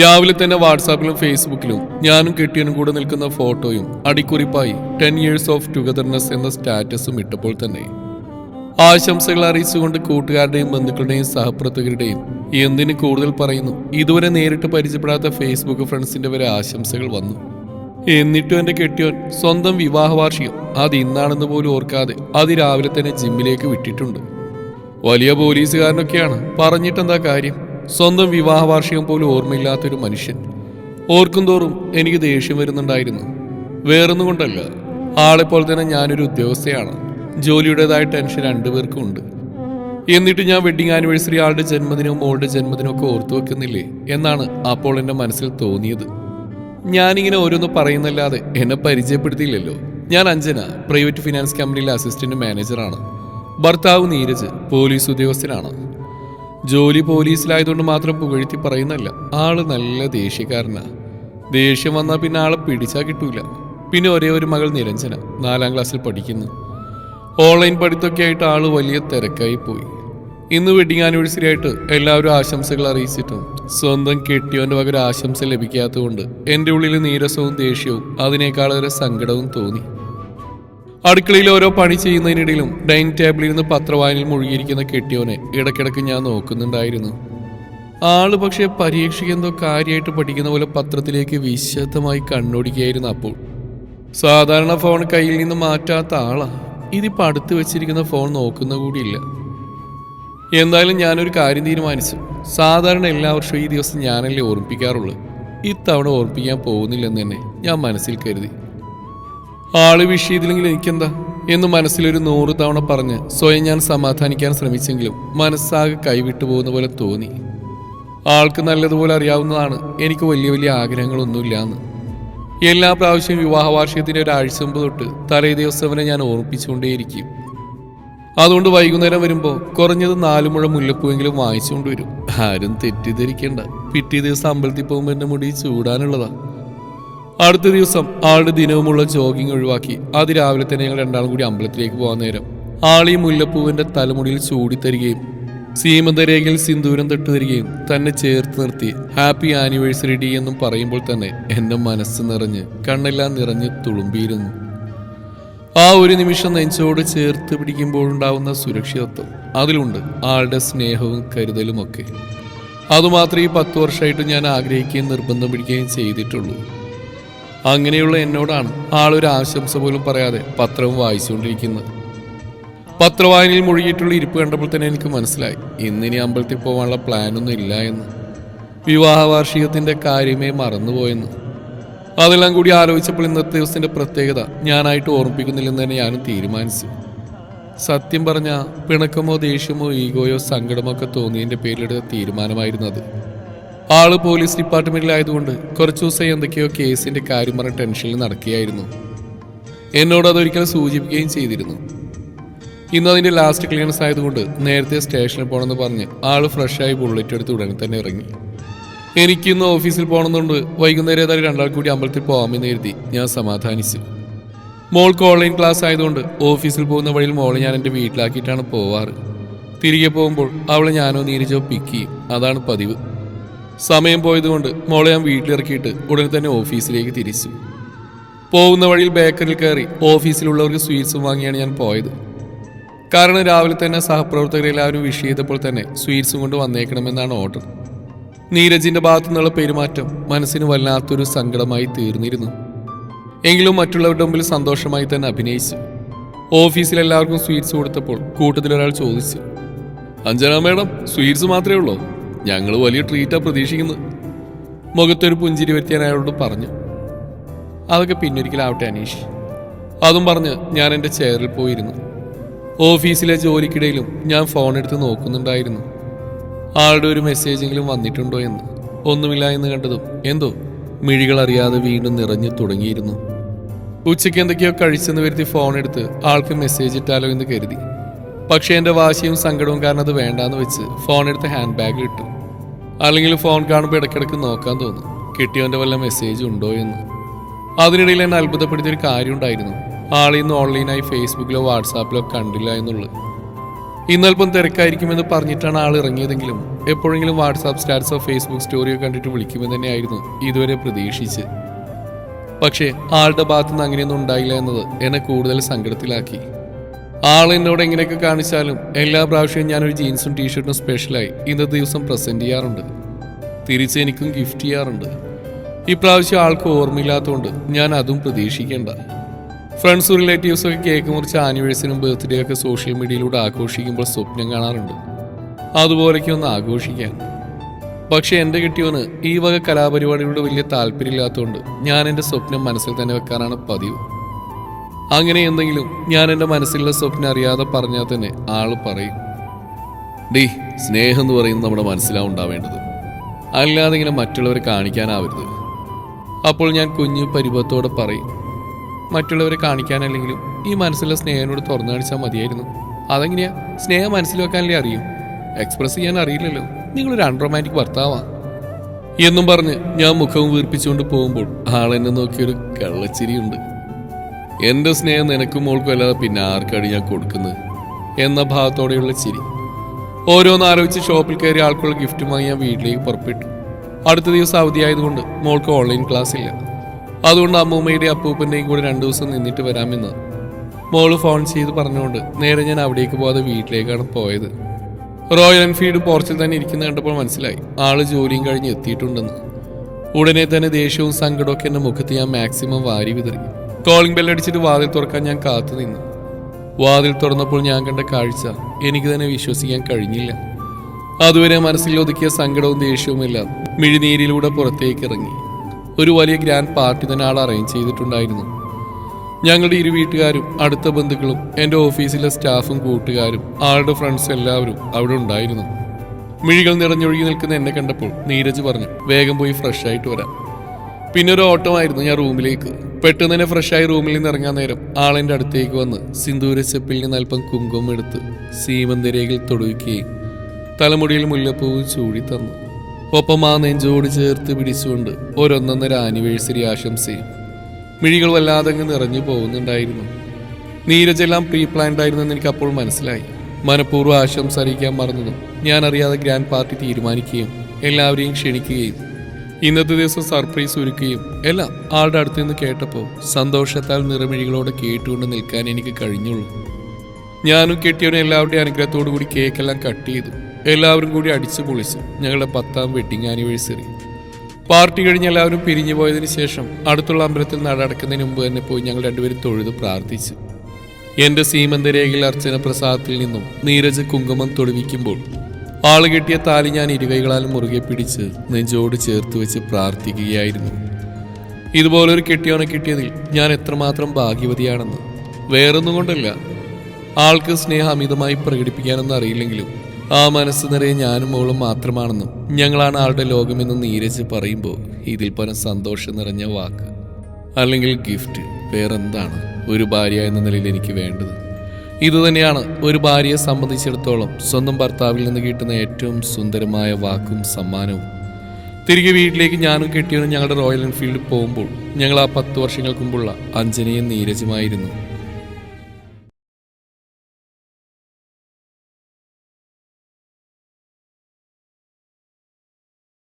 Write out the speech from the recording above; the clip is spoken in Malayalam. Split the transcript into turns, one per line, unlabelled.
രാവിലെ തന്നെ വാട്സാപ്പിലും ഫേസ്ബുക്കിലും ഞാനും കെട്ടിയനും കൂടെ നിൽക്കുന്ന ഫോട്ടോയും അടിക്കുറിപ്പായി ടെൻ ഇയേഴ്സ് ഓഫ് ടുഗദർനെസ് എന്ന സ്റ്റാറ്റസും ഇട്ടപ്പോൾ തന്നെ. ആശംസകൾ അറിയിച്ചുകൊണ്ട് കൂട്ടുകാരുടെയും ബന്ധുക്കളുടെയും സഹപ്രവർത്തകരുടെയും എന്തിന് കൂടുതൽ പറയുന്നു? ഇതുവരെ നേരിട്ട് പരിചയപ്പെടാത്ത ഫേസ്ബുക്ക് ഫ്രണ്ട്സിന്റെ വരെ ആശംസകൾ വന്നു. എന്നിട്ടും എന്റെ കെട്ടിയോൻ സ്വന്തം വിവാഹ വാർഷികം അത് ഇന്നാണെന്ന് പോലും ഓർക്കാതെ അത് രാവിലെ തന്നെ ജിമ്മിലേക്ക് വിട്ടിട്ടുണ്ട്. വലിയ പോലീസുകാരനൊക്കെയാണ് പറഞ്ഞിട്ടെന്താ കാര്യം? സ്വന്തം വിവാഹ വാർഷികം പോലും ഓർമ്മയില്ലാത്തൊരു മനുഷ്യൻ. ഓർക്കും തോറും എനിക്ക് ദേഷ്യം വരുന്നുണ്ടായിരുന്നു. വേറൊന്നുകൊണ്ടല്ല ആളെ ആളെപ്പോലെ തന്നെ ഞാനൊരു ഉദ്യോഗസ്ഥയാണ്. ജോലിയുടേതായ ടെൻഷൻ രണ്ടുപേർക്കും ഉണ്ട്. എന്നിട്ട് ഞാൻ വെഡിങ് ആനിവേഴ്സറി ആളുടെ ജന്മദിനവും മോളുടെ ജന്മദിനവും ഒക്കെ ഓർത്തു വെക്കുന്നില്ലേ എന്നാണ് അപ്പോൾ എന്റെ മനസ്സിൽ തോന്നിയത്. ഞാനിങ്ങനെ ഓരോന്ന് പറയുന്നല്ലാതെ എന്നെ പരിചയപ്പെടുത്തിയില്ലല്ലോ. ഞാൻ അഞ്ജന പ്രൈവറ്റ് ഫിനാൻസ് കമ്പനിയിലെ അസിസ്റ്റന്റ് മാനേജറാണ്. ഭർത്താവ് നീരജ് പോലീസ് ഉദ്യോഗസ്ഥനാണ്. ജോലി പോലീസിലായതുകൊണ്ട് മാത്രം പുകഴ്ത്തി പറയുന്നല്ല ആൾ നല്ല ദേഷ്യക്കാരനാ. ദേഷ്യം വന്നാൽ പിന്നെ ആളെ പിടിച്ചാൽ കിട്ടൂല. പിന്നെ ഒരേ ഒരു മകൾ നിരഞ്ജന നാലാം ക്ലാസ്സിൽ പഠിക്കുന്നു. ഓൺലൈൻ പഠിത്തമൊക്കെ ആയിട്ട് ആൾ വലിയ തിരക്കായി പോയി. ഇന്ന് വെഡിങ് ആനിവേഴ്സറി ആയിട്ട് എല്ലാവരും ആശംസകൾ അറിയിച്ചിട്ടും സ്വന്തം കെട്ടിയവന്റെ പകരം ആശംസ ലഭിക്കാത്തതുകൊണ്ട് എന്റെ ഉള്ളിൽ നീരസവും ദേഷ്യവും അതിനേക്കാളേറെ സങ്കടവും തോന്നി. അടുക്കളയിൽ ഓരോ പണി ചെയ്യുന്നതിനിടയിലും ഡൈനിങ് ടേബിളിൽ നിന്ന് പത്രവായനയിൽ മുഴുകിയിരിക്കുന്ന കെട്ടിയോനെ ഇടയ്ക്കിടയ്ക്ക് ഞാൻ നോക്കുന്നുണ്ടായിരുന്നു. ആൾ പക്ഷേ പരീക്ഷയ്ക്ക് എന്തോ കാര്യമായിട്ട് പഠിക്കുന്ന പോലെ പത്രത്തിലേക്ക് വിശദമായി കണ്ണോടിക്കുകയായിരുന്നു അപ്പോൾ. സാധാരണ ഫോൺ കയ്യിൽ നിന്ന് മാറ്റാത്ത ആളാ. ഇതിപ്പോൾ അടുത്ത് വെച്ചിരിക്കുന്ന ഫോൺ നോക്കുന്ന കൂടിയില്ല. എന്തായാലും ഞാനൊരു കാര്യം തീരുമാനിച്ചു. സാധാരണ എല്ലാ വർഷവും ഈ ദിവസം ഞാനല്ലേ ഓർമ്മിപ്പിക്കാറുള്ളൂ. ഇത്തവണ ഓർമ്മിപ്പിക്കാൻ പോകുന്നില്ലെന്ന് തന്നെ ഞാൻ മനസ്സിൽ കരുതി. ആൾ വിഷയത്തില്ലെങ്കിൽ എനിക്കെന്താ? എന്ന് മനസ്സിലൊരു നൂറ് തവണ പറഞ്ഞ് സ്വയം ഞാൻ സമാധാനിക്കാൻ ശ്രമിച്ചെങ്കിലും മനസ്സാകെ കൈവിട്ടു പോകുന്ന പോലെ തോന്നി. ആൾക്ക് നല്ലതുപോലെ അറിയാവുന്നതാണ് എനിക്ക് വലിയ വലിയ ആഗ്രഹങ്ങളൊന്നുമില്ലാന്ന്. എല്ലാ പ്രാവശ്യവും വിവാഹ വാർഷികത്തിന്റെ ഒരാഴ്ച മുമ്പ് തൊട്ട് തലേ ദിവസം വരെ ഞാൻ ഓർമ്മിപ്പിച്ചുകൊണ്ടേയിരിക്കും. അതുകൊണ്ട് വൈകുന്നേരം വരുമ്പോൾ കുറഞ്ഞത് നാലു മുഴ മുല്ലപ്പൂവെങ്കിലും വാങ്ങിച്ചുകൊണ്ട് വരും. ആരും തെറ്റിദ്ധരിക്കേണ്ട. പിറ്റേ ദിവസം അമ്പലത്തിൽ പോകുമ്പോൾ എന്റെ മുടി ചൂടാനുള്ളതാ. അടുത്ത ദിവസം ആളുടെ ദിനവുമുള്ള ജോഗിങ് ഒഴിവാക്കി. അത് രാവിലെ തന്നെ ഞങ്ങൾ രണ്ടാളും കൂടി അമ്പലത്തിലേക്ക് പോകാൻ നേരം. ആളി മുല്ലപ്പൂവിന്റെ തലമുടിയിൽ ചൂടിത്തരികയും സീമന്തരേഖയിൽ സിന്ദൂരം തൊട്ട് തരികയും തന്നെ ചേർത്ത് നിർത്തി. ഹാപ്പി ആനിവേഴ്സറി ഡി എന്നും പറയുമ്പോൾ തന്നെ എന്റെ മനസ്സ് നിറഞ്ഞ് കണ്ണെല്ലാം നിറഞ്ഞ് തുളുമ്പിയിരുന്നു. ആ ഒരു നിമിഷം നെഞ്ചോട് ചേർത്ത് പിടിക്കുമ്പോഴുണ്ടാവുന്ന സുരക്ഷിതത്വം അതിലുണ്ട് ആളുടെ സ്നേഹവും കരുതലും ഒക്കെ അതുമാത്രമേ ഈ പത്ത് വർഷമായിട്ട് ഞാൻ ആഗ്രഹിക്കുകയും നിർബന്ധം പിടിക്കുകയും ചെയ്തിട്ടുള്ളൂ. അങ്ങനെയുള്ള എന്നോടാണ് ആളൊരു ആശംസ പോലും പറയാതെ പത്രവും വായിച്ചുകൊണ്ടിരിക്കുന്നത്. പത്രവായനയിൽ മുഴുകിയിട്ടുള്ള ഇരിപ്പ് കണ്ടപ്പോൾ തന്നെ എനിക്ക് മനസ്സിലായി. ഇന്നിനി അമ്പലത്തിൽ പോകാനുള്ള പ്ലാനൊന്നും ഇല്ല എന്ന്. വിവാഹ വാർഷികത്തിന്റെ കാര്യമേ മറന്നുപോയെന്ന്. അതെല്ലാം കൂടി ആലോചിച്ചപ്പോൾ ഇന്നത്തെ ദിവസത്തിന്റെ പ്രത്യേകത ഞാനായിട്ട് ഓർമ്മിപ്പിക്കുന്നില്ലെന്ന് തന്നെ ഞാനും തീരുമാനിച്ചു. സത്യം പറഞ്ഞ പിണക്കമോ ദേഷ്യമോ ഈഗോയോ സങ്കടമോ ഒക്കെ തോന്നിയതിന്റെ പേരിലെടുത്ത തീരുമാനമായിരുന്നത് ആൾ പോലീസ് ഡിപ്പാർട്ട്മെന്റിലായതുകൊണ്ട് കുറച്ചു ദിവസമായി എന്തൊക്കെയോ കേസിന്റെ കാര്യം പറഞ്ഞ ടെൻഷനിൽ നടക്കുകയായിരുന്നു. എന്നോട് അതൊരിക്കൽ സൂചിപ്പിക്കുകയും ചെയ്തിരുന്നു. ഇന്ന് അതിന്റെ ലാസ്റ്റ് ക്ലിയറൻസ് ആയതുകൊണ്ട് നേരത്തെ സ്റ്റേഷനിൽ പോകണമെന്ന് പറഞ്ഞ് ആൾ ഫ്രഷായി ബുള്ളറ്റ് എടുത്ത് ഉടനെ തന്നെ ഇറങ്ങി. എനിക്കിന്ന് ഓഫീസിൽ പോകണമെന്നുണ്ട്. വൈകുന്നേരം ഏതായാലും രണ്ടാൾ കൂടി അമ്പലത്തിൽ പോകാമെന്ന് എഴുതി ഞാൻ സമാധാനിച്ചു. മോൾക്ക് ഓൺലൈൻ ക്ലാസ് ആയതുകൊണ്ട് ഓഫീസിൽ പോകുന്ന വഴിയിൽ മോളെ ഞാൻ എന്റെ വീട്ടിലാക്കിയിട്ടാണ് പോവാറ്. തിരികെ പോകുമ്പോൾ അവളെ ഞാനോ നീരജോ പിക്ക് ചെയ്യും അതാണ് പതിവ്. സമയം പോയതുകൊണ്ട് മോളെ ഞാൻ വീട്ടിലിറക്കിയിട്ട് ഉടനെ തന്നെ ഓഫീസിലേക്ക് തിരിച്ചു. പോകുന്ന വഴിയിൽ ബേക്കറിൽ കയറി ഓഫീസിലുള്ളവർക്ക് സ്വീറ്റ്സും വാങ്ങിയാണ് ഞാൻ പോയത്. കാരണം രാവിലെ തന്നെ സഹപ്രവർത്തകരെല്ലാവരും വിഷ് ചെയ്തപ്പോൾ തന്നെ സ്വീറ്റ്സും കൊണ്ട് വന്നേക്കണമെന്നാണ് ഓർഡർ. നീരജിന്റെ ഭാഗത്തു നിന്നുള്ള പെരുമാറ്റം മനസ്സിന് വല്ലാത്തൊരു സങ്കടമായി തീർന്നിരുന്നു. എങ്കിലും മറ്റുള്ളവരുടെ മുമ്പിൽ സന്തോഷമായി തന്നെ അഭിനയിച്ചു. ഓഫീസിൽ എല്ലാവർക്കും സ്വീറ്റ്സ് കൊടുത്തപ്പോൾ കൂട്ടത്തിലൊരാൾ ചോദിച്ചു അഞ്ജന മേഡം സ്വീറ്റ്സ് മാത്രമേ ഉള്ളൂ? ഞങ്ങൾ വലിയ ട്രീറ്റാ പ്രതീക്ഷിക്കുന്നത്. മുഖത്തൊരു പുഞ്ചിരി വരുത്തിയാൻ അയാളോട് പറഞ്ഞു. അതൊക്കെ പിന്നൊരിക്കലാവട്ടെ അനീഷ്. അതും പറഞ്ഞ് ഞാൻ എന്റെ ചെയറിൽ പോയിരുന്നു. ഓഫീസിലെ ജോലിക്കിടയിലും ഞാൻ ഫോൺ എടുത്ത് നോക്കുന്നുണ്ടായിരുന്നു. ആളുടെ ഒരു മെസ്സേജെങ്കിലും വന്നിട്ടുണ്ടോ എന്ന്. ഒന്നുമില്ല എന്ന് കണ്ടതും എന്തോ മിഴികൾ അറിയാതെ വീണ്ടും നിറഞ്ഞു തുടങ്ങിയിരുന്നു. ഉച്ചയ്ക്ക് എന്തൊക്കെയോ കഴിച്ചെന്ന് വരുത്തി ഫോൺ എടുത്ത് ആൾക്ക് മെസ്സേജ് ഇട്ടാലോ എന്ന് കരുതി. പക്ഷേ എന്റെ വാശിയും സങ്കടവും കാരണം അത് വേണ്ടാന്ന് വെച്ച് ഫോൺ എടുത്ത് ഹാൻഡ് ബാഗിൽ ഇട്ടു. അല്ലെങ്കിൽ ഫോൺ കാണുമ്പോൾ ഇടയ്ക്കിടയ്ക്ക് നോക്കാൻ തോന്നും കിട്ടിയവന്റെ വല്ല മെസ്സേജ് ഉണ്ടോ എന്ന്. അതിനിടയിൽ എന്നെ അത്ഭുതപ്പെടുത്തിയൊരു കാര്യം ഉണ്ടായിരുന്നു ആളിൽ നിന്ന് ഓൺലൈനായി ഫേസ്ബുക്കിലോ വാട്സാപ്പിലോ കണ്ടില്ല എന്നുള്ളത്. ഇന്നൽപ്പം തിരക്കായിരിക്കുമെന്ന് പറഞ്ഞിട്ടാണ് ആൾ ഇറങ്ങിയതെങ്കിലും എപ്പോഴെങ്കിലും വാട്സാപ്പ് സ്റ്റാറ്റസോ ഫേസ്ബുക്ക് സ്റ്റോറിയോ കണ്ടിട്ട് വിളിക്കുമെന്ന് തന്നെയായിരുന്നു ഇതുവരെ പ്രതീക്ഷിച്ച്. പക്ഷേ ആളുടെ ഭാഗത്തുനിന്ന് അങ്ങനെയൊന്നും ഉണ്ടായില്ല എന്നത് എന്നെ കൂടുതൽ സങ്കടത്തിലാക്കി. ആൾ എന്നോട് എങ്ങനെയൊക്കെ കാണിച്ചാലും എല്ലാ പ്രാവശ്യവും ഞാനൊരു ജീൻസും ടീഷർട്ടും സ്പെഷ്യലായി ഇന്നത്തെ ദിവസം പ്രസന്റ് ചെയ്യാറുണ്ട്. തിരിച്ച് എനിക്കും ഗിഫ്റ്റ് ചെയ്യാറുണ്ട്. ഇപ്രാവശ്യം ആൾക്ക് ഓർമ്മയില്ലാത്തതുകൊണ്ട് ഞാൻ അതും പ്രതീക്ഷിക്കേണ്ട. ഫ്രണ്ട്സും റിലേറ്റീവ്സും ഒക്കെ കേക്ക് മുറിച്ച് ആനിവേഴ്സറിയും ബർത്ത്ഡേ ഒക്കെ സോഷ്യൽ മീഡിയയിലൂടെ ആഘോഷിക്കുമ്പോൾ സ്വപ്നം കാണാറുണ്ട്. അതുപോലെയൊക്കെ ഒന്ന് ആഘോഷിക്കാൻ. പക്ഷേ എന്റെ കിട്ടിയവന് ഈ വക കലാപരിപാടികളോട് വലിയ താല്പര്യമില്ലാത്തതുകൊണ്ട് ഞാൻ എന്റെ സ്വപ്നം മനസ്സിൽ തന്നെ വെക്കാനാണ് പതിവ്. അങ്ങനെ എന്തെങ്കിലും ഞാൻ എന്റെ മനസ്സിലുള്ള സ്വപ്നം അറിയാതെ പറഞ്ഞാൽ തന്നെ ആൾ പറയും. ഡീ സ്നേഹം എന്ന് പറയുന്നത് നമ്മുടെ മനസ്സിലാണ് ഉണ്ടാവേണ്ടത്. അല്ലാതെ ഇങ്ങനെ മറ്റുള്ളവരെ കാണിക്കാനാവരുത്. അപ്പോൾ ഞാൻ കുഞ്ഞു പരിഭവത്തോടെ പറയും. മറ്റുള്ളവരെ കാണിക്കാനല്ലെങ്കിലും ഈ മനസ്സിലെ സ്നേഹനോട് തുറന്നു കാണിച്ചാൽ മതിയായിരുന്നു. അതെങ്ങനെയാ? സ്നേഹം മനസ്സിൽ വെക്കാനല്ലേ അറിയും? എക്സ്പ്രസ് ചെയ്യാൻ അറിയില്ലല്ലോ. നിങ്ങളൊരു അൺറൊമാന്റിക് ഭർത്താവാ. എന്നും പറഞ്ഞ് ഞാൻ മുഖവും വീർപ്പിച്ചുകൊണ്ട് പോകുമ്പോൾ ആളെന്നെ നോക്കിയൊരു കള്ളച്ചിരിയുണ്ട്. എന്റെ സ്നേഹം നിനക്കും മോൾക്കും അല്ലാതെ പിന്നെ ആർക്കാണ് ഞാൻ കൊടുക്കുന്നത്? എന്ന ഭാവത്തോടെയുള്ള ചിരി. ഓരോന്ന് ആലോചിച്ച് ഷോപ്പിൽ കയറി ആൾക്കുള്ള ഗിഫ്റ്റ് വാങ്ങി ഞാൻ വീട്ടിലേക്ക് പുറപ്പെട്ടു. അടുത്ത ദിവസം അവധിയായതുകൊണ്ട് മോൾക്ക് ഓൺലൈൻ ക്ലാസ് ഇല്ല. അതുകൊണ്ട് അമ്മൂമ്മയുടെയും അപ്പൂപ്പന്റെയും കൂടെ രണ്ടു ദിവസം നിന്നിട്ട് വരാമെന്ന്. മോൾ ഫോൺ ചെയ്ത് പറഞ്ഞുകൊണ്ട് നേരെ ഞാൻ അവിടേക്ക് പോകാതെ വീട്ടിലേക്കാണ് പോയത്. റോയൽ എൻഫീൽഡ് പോർച്ചിൽ തന്നെ ഇരിക്കുന്ന കണ്ടപ്പോൾ മനസ്സിലായി. ആൾ ജോലിയും കഴിഞ്ഞ് എത്തിയിട്ടുണ്ടെന്ന്. ഉടനെ തന്നെ ദേഷ്യവും സങ്കടമൊക്കെ എന്റെ മുഖത്ത് ഞാൻ മാക്സിമം വാരി വിതറി. കോളിംഗ് ബെല്ലടിച്ചിട്ട് വാതിൽ തുറക്കാൻ ഞാൻ കാത്തു നിന്നു. വാതിൽ തുറന്നപ്പോൾ ഞാൻ കണ്ട കാഴ്ച എനിക്ക് തന്നെ വിശ്വസിക്കാൻ കഴിഞ്ഞില്ല. അതുവരെ മനസ്സിൽ ഒതുക്കിയ സങ്കടവും ദേഷ്യവുമെല്ലാം മിഴിനീരിലൂടെ പുറത്തേക്ക് ഇറങ്ങി. ഒരു വലിയ ഗ്രാൻഡ് പാർട്ടി തന്നെ ആൾ അറേഞ്ച് ചെയ്തിട്ടുണ്ടായിരുന്നു. ഞങ്ങളുടെ ഇരു വീട്ടുകാരും അടുത്ത ബന്ധുക്കളും എന്റെ ഓഫീസിലെ സ്റ്റാഫും കൂട്ടുകാരും ആളുടെ ഫ്രണ്ട്സും എല്ലാവരും അവിടെ ഉണ്ടായിരുന്നു. മിഴികൾ നിറഞ്ഞൊഴുകി നിൽക്കുന്ന എന്നെ കണ്ടപ്പോൾ നീരജ് പറഞ്ഞു വേഗം പോയി ഫ്രഷ് ആയിട്ട് വരാം. പിന്നെ ഒരു ഓട്ടമായിരുന്നു ഞാൻ റൂമിലേക്ക്. പെട്ടെന്ന് തന്നെ ഫ്രഷായി റൂമിൽ നിന്ന് ഇറങ്ങാൻ നേരം ആളെന്റെ അടുത്തേക്ക് വന്ന് സിന്ദൂര സെപ്പിൽ നിന്ന് അല്പം കുങ്കുമം എടുത്ത് സീമന്തരേഖയിൽ തൊടുവിക്കുകയും തലമുടിയിൽ മുല്ലപ്പൂവ് ചൂടി തന്നു. ഒപ്പം ആ നെഞ്ചോട് ചേർത്ത് പിടിച്ചുകൊണ്ട് ഒരൊന്നൊന്നര ആനിവേഴ്സറി ആശംസയും മിഴികൾ വല്ലാതെ അങ്ങ് നിറഞ്ഞു പോകുന്നുണ്ടായിരുന്നു. നീരജെല്ലാം പ്രീ പ്ലാൻഡ് ആയിരുന്നെന്ന് എനിക്ക് അപ്പോൾ മനസ്സിലായി. മനഃപൂർവം ആശംസ അറിയിക്കാൻ മറന്നതും ഞാൻ അറിയാതെ ഗ്രാൻഡ് പാർട്ടി തീരുമാനിക്കുകയും എല്ലാവരെയും ക്ഷണിക്കുകയും ഇന്നത്തെ ദിവസം സർപ്രൈസ് ഒരുക്കുകയും എല്ലാം ആളുടെ അടുത്ത് നിന്ന് കേട്ടപ്പോൾ സന്തോഷത്താൽ നിറമിഴികളോടെ കേട്ടുകൊണ്ട് നിൽക്കാൻ എനിക്ക് കഴിഞ്ഞുള്ളൂ. ഞാനും കെട്ടിയവനും എല്ലാവരുടെയും അനുഗ്രഹത്തോടു കൂടി കേക്കെല്ലാം കട്ട് ചെയ്തു. എല്ലാവരും കൂടി അടിച്ചു പൊളിച്ചു ഞങ്ങളുടെ പത്താം വെഡിങ് ആനിവേഴ്സറി. പാർട്ടി കഴിഞ്ഞ് എല്ലാവരും പിരിഞ്ഞു പോയതിനു ശേഷം അടുത്തുള്ള അമ്പലത്തിൽ നടക്കുന്നതിന് മുമ്പ് തന്നെ പോയി ഞങ്ങൾ രണ്ടുപേരും തൊഴുത് പ്രാർത്ഥിച്ചു. എന്റെ സീമന്തരേഖയിൽ അർച്ചന പ്രസാദത്തിൽ നിന്നും നീരജ് കുങ്കുമം തൊടുവിക്കുമ്പോൾ ആൾ കെട്ടിയ താലി ഞാൻ ഇരുകൈകളാൽ മുറുകെ പിടിച്ച് നെഞ്ചോട് ചേർത്ത് വെച്ച് പ്രാർത്ഥിക്കുകയായിരുന്നു. ഇതുപോലൊരു കെട്ടിയോനെ കിട്ടിയതിൽ ഞാൻ എത്രമാത്രം ഭാഗ്യവതിയാണെന്ന് വേറൊന്നും കൊണ്ടല്ല. ആൾക്ക് സ്നേഹം അമിതമായി പ്രകടിപ്പിക്കാനൊന്നും അറിയില്ലെങ്കിലും ആ മനസ്സ് നിറയെ ഞാനും മോളും മാത്രമാണെന്നും ഞങ്ങളാണ് ആളുടെ ലോകമെന്ന് നീരജ് പറയുമ്പോൾ ഇതിൽ പരം സന്തോഷം നിറഞ്ഞ വാക്ക്. അല്ലെങ്കിൽ ഗിഫ്റ്റ് വേറെന്താണ്? ഒരു ഭാര്യ എന്ന നിലയിൽ എനിക്ക് വേണ്ടത്. ഇതുതന്നെയാണ് ഒരു ഭാര്യയെ സംബന്ധിച്ചിടത്തോളം സ്വന്തം ഭർത്താവിൽ നിന്ന് കിട്ടുന്ന ഏറ്റവും സുന്ദരമായ വാക്കും സമ്മാനവും. തിരികെ വീട്ടിലേക്ക് ഞാനും കെട്ടിയവനും ഞങ്ങളുടെ റോയൽ എൻഫീൽഡിൽ പോകുമ്പോൾ ഞങ്ങൾ ആ പത്ത് വർഷങ്ങൾക്ക് മുമ്പുള്ള അഞ്ജനയും നീരജുമായിരുന്നു.